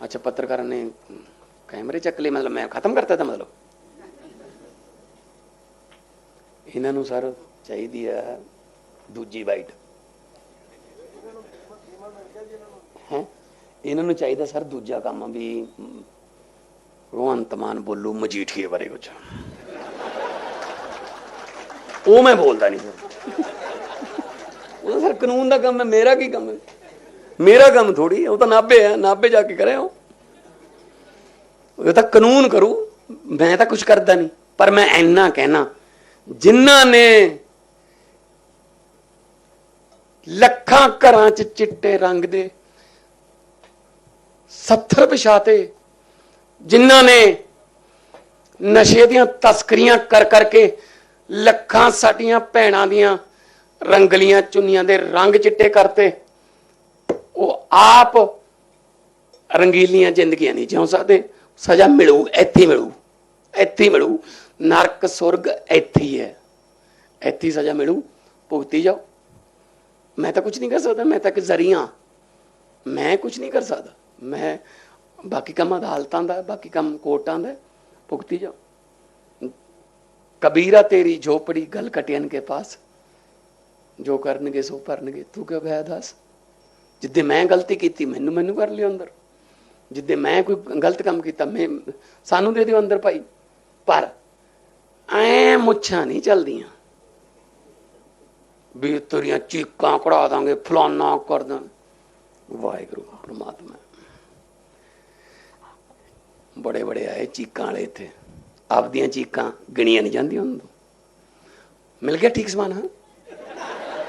ਅੱਛਾ ਪੱਤਰਕਾਰਾਂ ਨੇ ਕੈਮਰੇ ਚੱਕ ਲਏ ਮਤਲਬ ਮੈਂ ਖਤਮ ਕਰਤਾ ਤਾਂ ਮਤਲਬ ਇਹਨਾਂ ਨੂੰ ਸਰ ਚਾਹੀਦੀ ਆ ਦੂਜੀ ਬਾਈਟ ਹੈ ਇਹਨਾਂ ਨੂੰ ਚਾਹੀਦਾ ਸਰ ਦੂਜਾ ਕੰਮ ਵੀ ਮ, ਭਗਵੰਤ ਮਾਨ ਬੋਲੂ ਮਜੀਠੀਏ ਬਾਰੇ ਕੁਝ ਉਹ ਮੈਂ ਬੋਲਦਾ ਨਹੀਂ ਸਰ ਉਹ ਸਰ ਕਾਨੂੰਨ ਦਾ ਕੰਮ ਹੈ ਮੇਰਾ ਕੀ ਕੰਮ ਹੈ ਮੇਰਾ ਕੰਮ ਥੋੜੀ ਉਹ ਤਾਂ ਨਾਭੇ ਹੈ, ਨਾਭੇ ਜਾ ਕੇ ਕਰੇ ਉਹ। ਤਾਂ ਕਾਨੂੰਨ ਕਰੂ, ਮੈਂ ਤਾਂ ਕੁਝ ਕਰਦਾ ਨਹੀਂ, ਪਰ ਮੈਂ ਇੰਨਾ ਕਹਿਣਾ, ਜਿਨ੍ਹਾਂ ਨੇ ਲੱਖਾਂ ਘਰਾਂ 'ਚ ਚਿੱਟੇ ਰੰਗ ਦੇ 70 ਵਿਛਾਤੇ, ਜਿਨ੍ਹਾਂ ਨੇ ਨਸ਼ੇ ਦੀਆਂ ਤਸਕਰੀਆਂ ਕਰ ਕਰਕੇ ਲੱਖਾਂ ਸਾਡੀਆਂ ਭੈਣਾਂ ਦੀਆਂ ਰੰਗਲੀਆਂ ਚੁੰਨੀਆਂ ਦੇ ਰੰਗ ਚਿੱਟੇ ਕਰਤੇ ਆਪ ਰੰਗੀਲੀਆਂ ਜ਼ਿੰਦਗੀਆਂ ਨਹੀਂ ਜਿਉਂ ਸਕਦੇ। ਸਜ਼ਾ ਮਿਲੂ, ਇੱਥੇ ਮਿਲੂ। ਇੱਥੇ ਮਿਲੂ। ਨਰਕ, ਸੁਰਗ ਇੱਥੇ ਹੈ ਇੱਥੇ ਸਜ਼ਾ ਮਿਲੂ। ਭੁਗਤੀ ਜਾਓ। ਮੈਂ ਤਾਂ ਕੁਝ ਨਹੀਂ ਕਰ ਸਕਦਾ। ਮੈਂ ਤਾਂ ਇੱਕ ਜ਼ਰੀਆ ਮੈਂ ਕੁਝ ਨਹੀਂ ਕਰ ਸਕਦਾ। ਮੈਂ ਬਾਕੀ ਕੰਮ ਅਦਾਲਤਾਂ ਦਾ ਬਾਕੀ ਕੰਮ ਕੋਰਟਾਂ ਦਾ ਭੁਗਤੀ ਜਾਓ। ਕਬੀਰਾ ਤੇਰੀ ਝੋਪੜੀ, ਗਲ ਕਟਿਆਨ ਕੇ ਪਾਸ। ਜੋ ਕਰਨਗੇ, ਸੋ ਭਰਨਗੇ। ਤੂੰ ਕਿਉਂ ਗਿਆ ਦੱਸ? ਜਿੱਦੇ ਮੈਂ ਗਲਤੀ ਕੀਤੀ, ਮੈਨੂੰ ਮੈਨੂੰ ਕਰ ਲਿਓ ਅੰਦਰ। ਜਿੱਦੇ ਮੈਂ ਕੋਈ ਗਲਤ ਕੰਮ ਕੀਤਾ, ਮੈਂ ਸਾਨੂੰ ਦੇ ਦਿਓ ਅੰਦਰ ਭਾਈ। ਪਰ ਐ ਮੁੱਛਾਂ ਨਹੀਂ ਚੱਲਦੀਆਂ। ਵੀ ਤੇਰੀਆਂ ਚੀਕਾਂ ਕਢਾ ਦਾਂਗੇ, ਫਲਾਨਾ ਕਰ ਦਾਂ ਵਾਹਿਗੁਰੂ, ਪ੍ਰਮਾਤਮਾ। ਬੜੇ ਬੜੇ ਆਏ ਚੀਕਾਂ ਵਾਲੇ ਇੱਥੇ। ਆਪਦੀਆਂ ਚੀਕਾਂ ਗਿਣੀਆਂ ਨਹੀਂ ਜਾਂਦੀਆਂ ਹੁੰਦੀਆਂ। ਮਿਲ ਗਿਆ ਠੀਕ ਸਮਾਨ, ਹਾਂ?